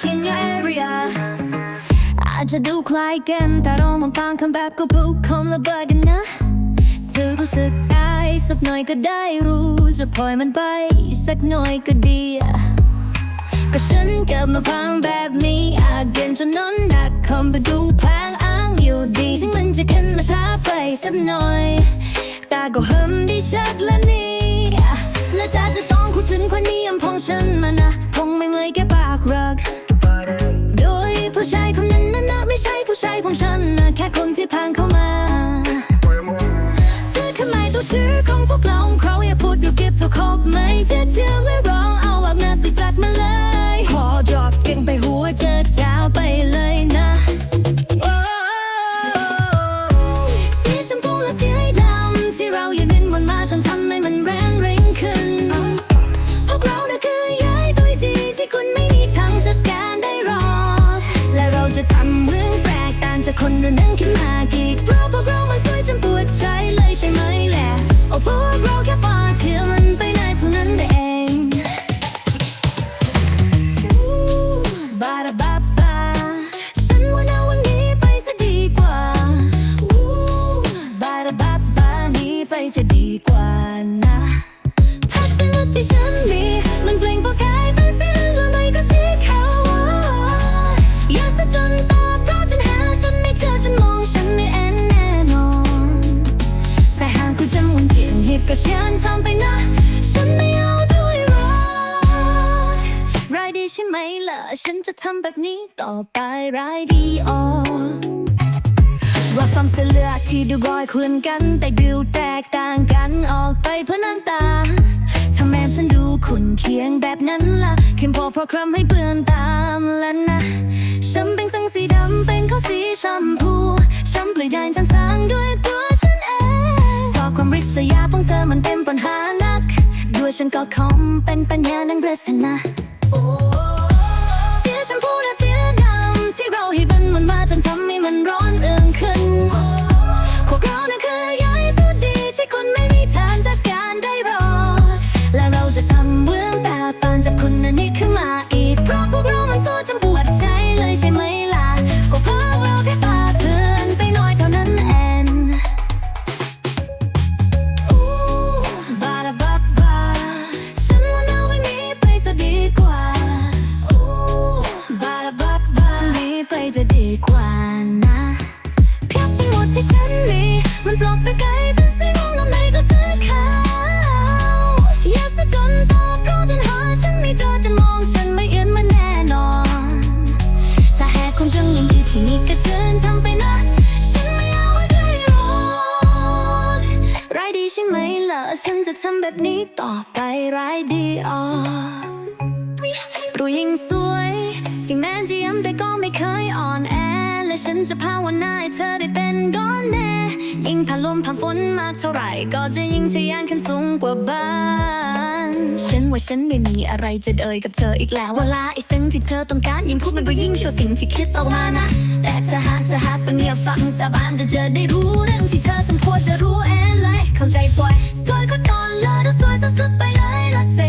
think in your area อาจจะดูคล้ายกันแต่เรามองต่างกันแบบก็พูดคำละเบิดกันนะเธอรู้สึกอายสักหน่อยก็ได้รู้จะปล่อยมันไป สักหน่อยก็ดีก็ฉันเกิดมาพังแบบนี้อาจเดินจนนอนหนักคำไปดูพางอ้างอยู่ดีถึงมันจะขึ้นมาช้าไปสักหน่อยแต่ก็เฮิมได้ชัดและนี่และจะจะต้องพูดถึงความนิยมของฉัน ก็บเท่าคบไม่เจะเชื่อไม่ร้องเอาออกหน้าสิจัดมาเลยขอดรอปเก่งไปหัวเจอเจ้าไปเลยนะสีชมพูและสีดำที่เรายืนนินมันมาจนทำให้มันแรงเร่งขึ้นพวกเราน่ะคือย้ายตัวจีที่คุณไม่มีทางจัดการได้หรอกและเราจะทำเรื่องแปลกต่างจากคนรุ่นนั้นขึ้นมา จะดีกว่านะพัชนะที่ฉันมีมันเปล่งประกายเป็นสีเหลืองและไม่ก็สีขาวอยากสะจนตาเพราะฉันหาฉันไม่เจอจนมองฉันไม่แอนแน่นอนแต่หากคุณจำวันเปลี่ยนเหตุก็เชิญทำไปนะ ฉันไม่เอาด้วยหรอกรายดีใช่ไหมล่ะ ฉันจะทำแบบนี้ต่อไปรายดีออก ว่าซ้ำเสเลือที่ดูรอยคลื่นกัน แต่ดูแตกต่างกันออกไปเพื่อน้ำตาถ้าแม้ฉันดูขุนเคียงแบบนั้นล่ะเข็มพอเพราะคำให้เปื้อนตามแล้วนะฉันเป็นสังสีดำเป็นข้าสีชมพูฉันเปลี่ยนใจฉันสร้างด้วยตัวฉันเองชอบความริษยาของเธอมันเป็นปัญหานัก ด้วยฉันก็คงเป็นปัญญานังเรศนาเสียชมพูและเสียดำที่เราให้มันมันมาจนทำ กว่านะเพียงทั้งหมดที่ฉันมีมันปลอกไปไกลเป็นสีม่วงแล้วไหนก็สีขาวอยากสะจนตอเพราะฉันหาฉันไม่เจอจนมองฉันไม่เอื้อนมาแน่นอนถ้าแหกคงจังยังดีที่นี่ก็เชิญทำไปนะฉันไม่เอาไว้ด้วยหรอกรายดีใช่ไหมล่ะฉันจะทำแบบนี้ต่อไปรายดีออกผู้หญิงส วยที่แม้จะย้ำแต่ก็ไม่เคยอ่อนแอ และฉันจะภาวนาให้เธอได้เป็นก้อนแน่ ยิ่งผ่านลมผ่านฝนมากเท่าไหร่ ก็จะยิ่งทะยานขึ้นสูงกว่าบ้านฉันว่าฉันไม่มีอะไรจะเอ่ยกับเธออีกแล้วเวลาไอ้สิ่งที่เธอต้องการยิ่งพูดมันก็ยิ่งโชว์สิ่งที่คิดออกมานะ แต่ถ้าหากจะหากเป็นเงียบฟังสาบานจะเจอได้รู้เรื่องที่เธอสมควรจะรู้เองเลยเข้าใจปล่อยสวยก็ตอนเลยถ้าสวยสุดๆไปเลยละสิ